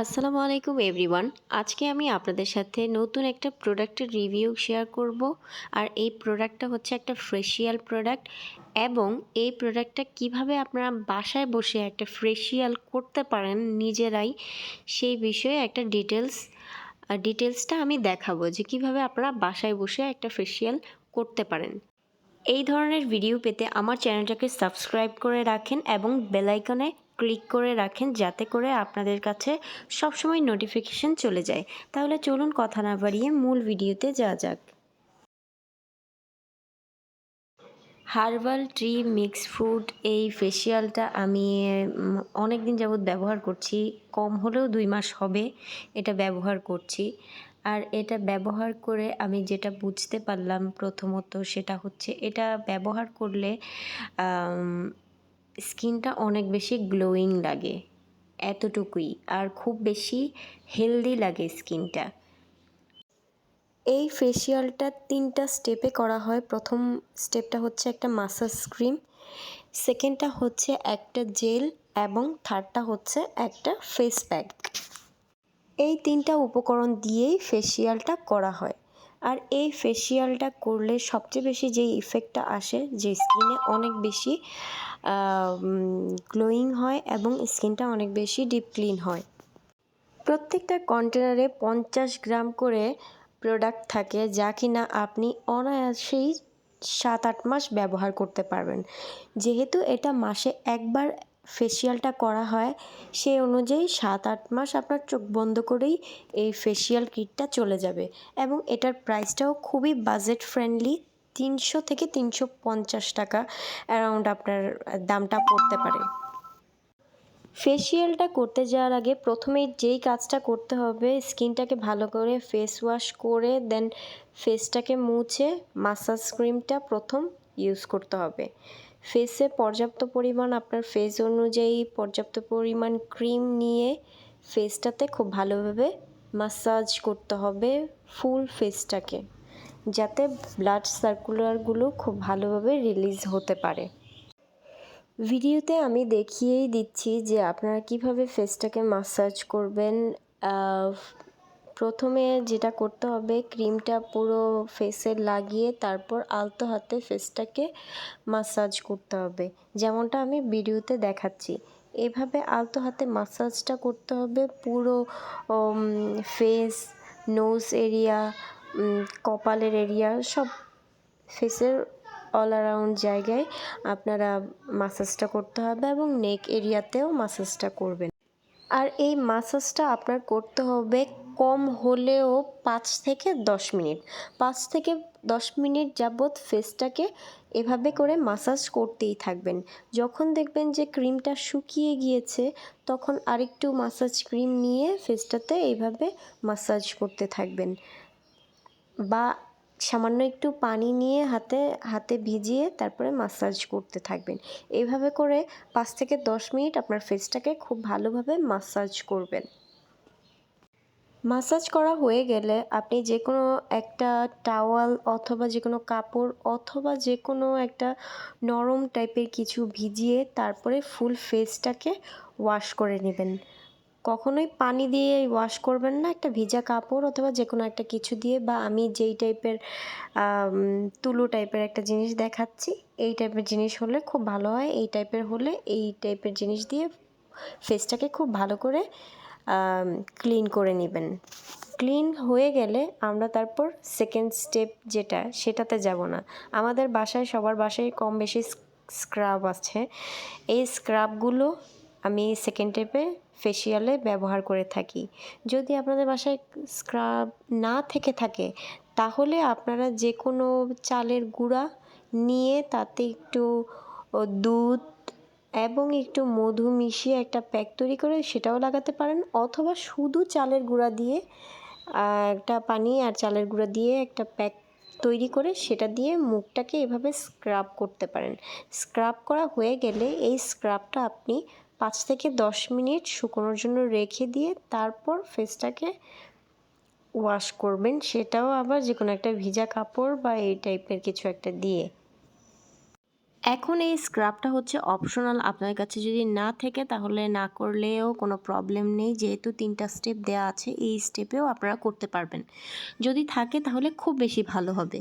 আসসালামু আলাইকুম, এভরিওয়ান। আজকে আমি আপনাদের সাথে নতুন একটা প্রোডাক্টের রিভিউ শেয়ার করব। আর এই প্রোডাক্টটা হচ্ছে একটা ফ্রেশিয়াল প্রোডাক্ট এবং এই প্রোডাক্টটা কীভাবে আপনারা বাসায় বসে একটা ফ্রেশিয়াল করতে পারেন নিজেরাই, সেই বিষয়ে একটা ডিটেলস ডিটেলসটা আমি দেখাবো যে কীভাবে আপনারা বাসায় বসে একটা ফেশিয়াল করতে পারেন। এই ধরনের ভিডিও পেতে আমার চ্যানেলটাকে সাবস্ক্রাইব করে রাখেন এবং বেলাইকনে ক্লিক করে রাখেন যাতে করে আপনাদের কাছে সবসময় নোটিফিকেশন চলে যায়। তাহলে চলুন কথা না বাড়িয়ে মূল ভিডিওতে যাওয়া যাক। হার্বাল ট্রি মিক্স ফ্রুট এই ফেসিয়ালটা আমি অনেক দিন যাবৎ ব্যবহার করছি। কম হলেও দুই মাস হবে এটা ব্যবহার করছি। আর এটা ব্যবহার করে আমি যেটা বুঝতে পারলাম প্রথমত সেটা হচ্ছে এটা ব্যবহার করলে স্কিনটা অনেক বেশি গ্লোয়িং লাগে, এতটুকুই। আর খুব বেশি হেলদি লাগে স্কিনটা। এই ফেসিয়ালটা তিনটা স্টেপে করা হয়। প্রথম স্টেপটা হচ্ছে একটা মাসাজ ক্রিম, সেকেন্ডটা হচ্ছে একটা জেল, এবং থার্ডটা হচ্ছে একটা ফেস প্যাক। এই তিনটা উপকরণ দিয়েই ফেসিয়ালটা করা হয়। আর এই ফেসিয়ালটা করলে সবচেয়ে বেশি যে ইফেক্টটা আসে, যে স্কিনে অনেক বেশি গ্লোয়িং হয় এবং স্কিনটা অনেক বেশি ডিপ ক্লিন হয়। প্রত্যেকটা কন্টেনারে পঞ্চাশ গ্রাম করে প্রোডাক্ট থাকে যা কিনা আপনি অনায়াসেই সাত আট মাস ব্যবহার করতে পারবেন। যেহেতু এটা মাসে একবার ফেসিয়ালটা করা হয় সেই অনুযায়ী সাত আট মাস আপনার চোখ বন্ধ করেই এই ফেসিয়াল কিটটা চলে যাবে এবং এটার প্রাইসটাও খুবই বাজেট ফ্রেন্ডলি তিনশো থেকে তিনশো পঞ্চাশ টাকা অ্যারাউন্ড আপনার দামটা পড়তে পারে। ফেসিয়ালটা করতে যাওয়ার আগে প্রথমেই যেই কাজটা করতে হবে, স্কিনটাকে ভালো করে ফেস ওয়াশ করে দেন ফেসটাকে মুছে মাসাজ ক্রিমটা প্রথম ইউজ করতে হবে। ফেসে পর্যাপ্ত পরিমাণ আপনার ফেস অনুযায়ী পর্যাপ্ত পরিমাণ ক্রিম নিয়ে ফেসটাতে খুব ভালোভাবে মাসাজ করতে হবে ফুল ফেসটাকে যাতে ব্লাড সার্কুলারগুলো খুব ভালোভাবে রিলিজ হতে পারে। ভিডিওতে আমি দেখিয়েই দিচ্ছি যে আপনারা কীভাবে ফেসটাকে মাসাজ করবেন। প্রথমে যেটা করতে হবে ক্রিমটা পুরো ফেসে লাগিয়ে তারপর আলতো হাতে ফেসটাকে মাসাজ করতে হবে। যেমনটা আমি ভিডিওতে দেখাচ্ছি। এভাবে আলতো হাতে মাসাজটা করতে হবে পুরো ফেস নোজ এরিয়া কপালের এরিয়া সব ফেসের অল অ্যারাউন্ড জায়গায় আপনারা মাসাজটা করতে হবে এবং নেক এরিয়াতেও মাসাজটা করবেন। আর এই মাসাজটা আপনার করতে হবে কম হলেও পাঁচ থেকে দশ মিনিট। পাঁচ থেকে দশ মিনিট যাবৎ ফেসটাকে এভাবে করে মাসাজ করতেই থাকবেন। যখন দেখবেন যে ক্রিমটা শুকিয়ে গিয়েছে, তখন আরেকটু মাসাজ ক্রিম নিয়ে ফেসটাতে এইভাবে মাসাজ করতে থাকবেন। বা সামান্য একটু পানি নিয়ে হাতে হাতে ভিজিয়ে তারপরে মাসাজ করতে থাকবেন। এইভাবে করে পাঁচ থেকে দশ মিনিট আপনার ফেসটাকে খুব ভালোভাবে মাসাজ করবেন। মাসাজ করা হয়ে গেলে আপনি যে কোনো একটা টাওয়াল অথবা যে কোনো কাপড় অথবা যে কোনো একটা নরম টাইপের কিছু ভিজিয়ে তারপরে ফুল ফেসটাকে ওয়াশ করে নেবেন। কখনোই পানি দিয়ে ওয়াশ করবেন না। একটা ভিজা কাপড় অথবা যে কোনো একটা কিছু দিয়ে বা আমি যেই টাইপের তুলো টাইপের একটা জিনিস দেখাচ্ছি, এই টাইপের জিনিস হলে খুব ভালো হয়। এই টাইপের হলে এই টাইপের জিনিস দিয়ে ফেসটাকে খুব ভালো করে ক্লিন করে নেবেন। ক্লিন হয়ে গেলে আমরা তারপর সেকেন্ড স্টেপ যেটা, সেটাতে যাব না। আমাদের বাসায়, সবার বাসায় কম বেশি স্ক্রাব আছে। এই স্ক্রাবগুলো আমি সেকেন্ড স্টেপে ফেসিয়ালে ব্যবহার করে থাকি। যদি আপনাদের বাসায় স্ক্রাব না থেকে থাকে, তাহলে আপনারা যে কোনো চালের গুঁড়া নিয়ে তাতে একটু দুধ এবং একটু মধু মিশিয়ে একটা প্যাক তৈরি করে সেটাও লাগাতে পারেন। অথবা শুধু চালের গুঁড়া দিয়ে একটা পানি আর চালের গুঁড়া দিয়ে একটা প্যাক তৈরি করে সেটা দিয়ে মুখটাকে এভাবে স্ক্রাব করতে পারেন। স্ক্রাব করা হয়ে গেলে এই স্ক্রাবটা আপনি পাঁচ থেকে দশ মিনিট শুকোনোর জন্য রেখে দিয়ে তারপর ফেসটাকে ওয়াশ করবেন। সেটাও আবার যে কোনো একটা ভিজা কাপড় বা এই টাইপের কিছু একটা দিয়ে। এখন এই স্ক্রাবটা হচ্ছে অপশনাল আপনার কাছে যদি না থেকে তাহলে না করলেও কোনো প্রবলেম নেই। যেহেতু তিনটা স্টেপ দেওয়া আছে, এই স্টেপেও আপনারা করতে পারবেন। যদি থাকে তাহলে খুব বেশি ভালো হবে।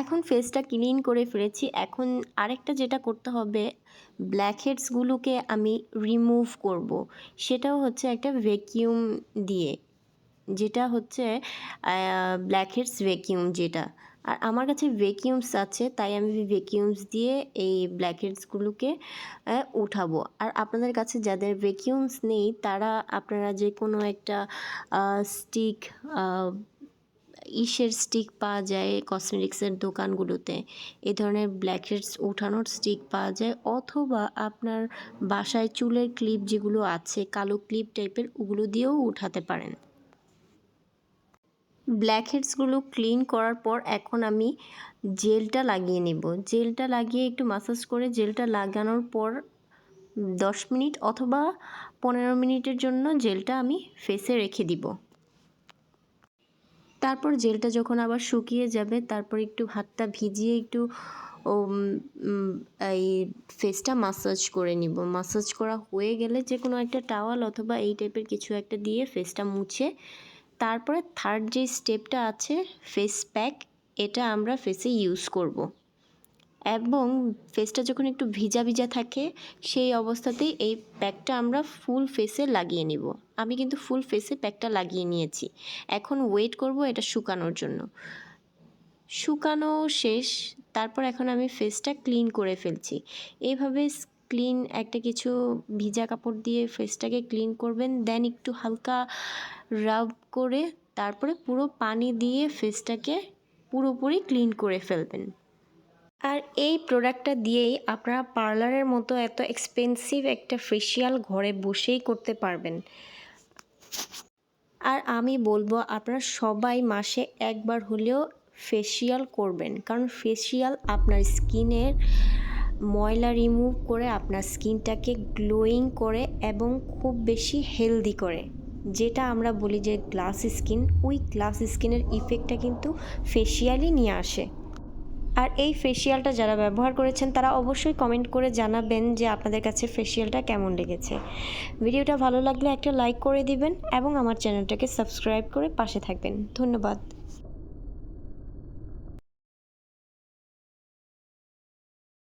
এখন ফেসটা ক্লিন করে ফেলেছি। এখন আরেকটা যেটা করতে হবে ব্ল্যাক হেডসগুলোকে আমি রিমুভ করব। সেটাও হচ্ছে একটা ভ্যাকিউম দিয়ে। যেটা হচ্ছে ব্ল্যাক হেডস ভ্যাকিউম যেটা। আর আমার কাছে ভ্যাকিউমস আছে, তাই আমি ভ্যাকিউমস দিয়ে এই ব্ল্যাক হেডসগুলোকে উঠাবো। আর আপনাদের কাছে যাদের ভ্যাকিউমস নেই, তারা আপনারা যে কোনো একটা স্টিক ইসের স্টিক পাওয়া যায় কসমেটিক্সের দোকানগুলোতে। এ ধরনের ব্ল্যাকহেডস উঠানোর স্টিক পাওয়া যায় অথবা আপনার বাসায় চুলের ক্লিপ যেগুলো আছে, কালো ক্লিপ টাইপের, ওগুলো দিয়েও উঠাতে পারেন। ব্ল্যাক হেডসগুলো ক্লিন করার পর এখন আমি জেলটা লাগিয়ে নেব। জেলটা লাগিয়ে একটু মাসাজ করে জেলটা লাগানোর পর দশ মিনিট অথবা পনেরো মিনিটের জন্য জেলটা আমি ফেসে রেখে দিব। তারপর জেলটা যখন আবার শুকিয়ে যাবে, তারপর একটু হাতটা ভিজিয়ে একটু ও এই ফেসটা মাসাজ করে নিব মাসাজ করা হয়ে গেলে যে কোনো একটা টাওয়াল অথবা এই টাইপের কিছু একটা দিয়ে ফেসটা মুছে, তারপরে থার্ড যে স্টেপটা আছে ফেস প্যাক এটা আমরা ফেসে ইউজ করব। এবং ফেসটা যখন একটু ভিজা ভিজা থাকে, সেই অবস্থাতেই এই প্যাকটা আমরা ফুল ফেসে লাগিয়ে নিব। আমি কিন্তু ফুল ফেসে প্যাকটা লাগিয়ে নিয়েছি। এখন ওয়েট করব এটা শুকানোর জন্য। শুকানো শেষ, তারপর এখন আমি ফেসটা ক্লিন করে ফেলছি। এইভাবে ক্লিন একটা কিছু ভিজা কাপড় দিয়ে ফেসটাকে ক্লিন করবেন দেন একটু হালকা রাব করে তারপরে পুরো পানি দিয়ে ফেসটাকে পুরোপুরি ক্লিন করে ফেলবেন। আর এই প্রোডাক্টটা দিয়েই আপনারা পার্লারের মতো এত এক্সপেন্সিভ একটা ফেসিয়াল ঘরে বসেই করতে পারবেন। আর আমি বলব, আপনারা সবাই মাসে একবার হলেও ফেসিয়াল করবেন। কারণ ফেসিয়াল আপনার স্কিনের ময়লা রিমুভ করে আপনার স্কিনটাকে গ্লোয়িং করে এবং খুব বেশি হেলদি করে। যেটা আমরা বলি যে গ্লাস স্কিন ওই গ্লাস স্কিনের ইফেক্টটা কিন্তু ফেসিয়ালই নিয়ে আসে। আর এই ফেসিয়ালটা যারা ব্যবহার করেছেন, তারা অবশ্যই কমেন্ট করে জানাবেন যে আপনাদের কাছে ফেসিয়ালটা কেমন লেগেছে। ভিডিওটা ভালো লাগলে একটা লাইক করে দিবেন এবং আমার চ্যানেলটাকে সাবস্ক্রাইব করে পাশে থাকবেন। ধন্যবাদ।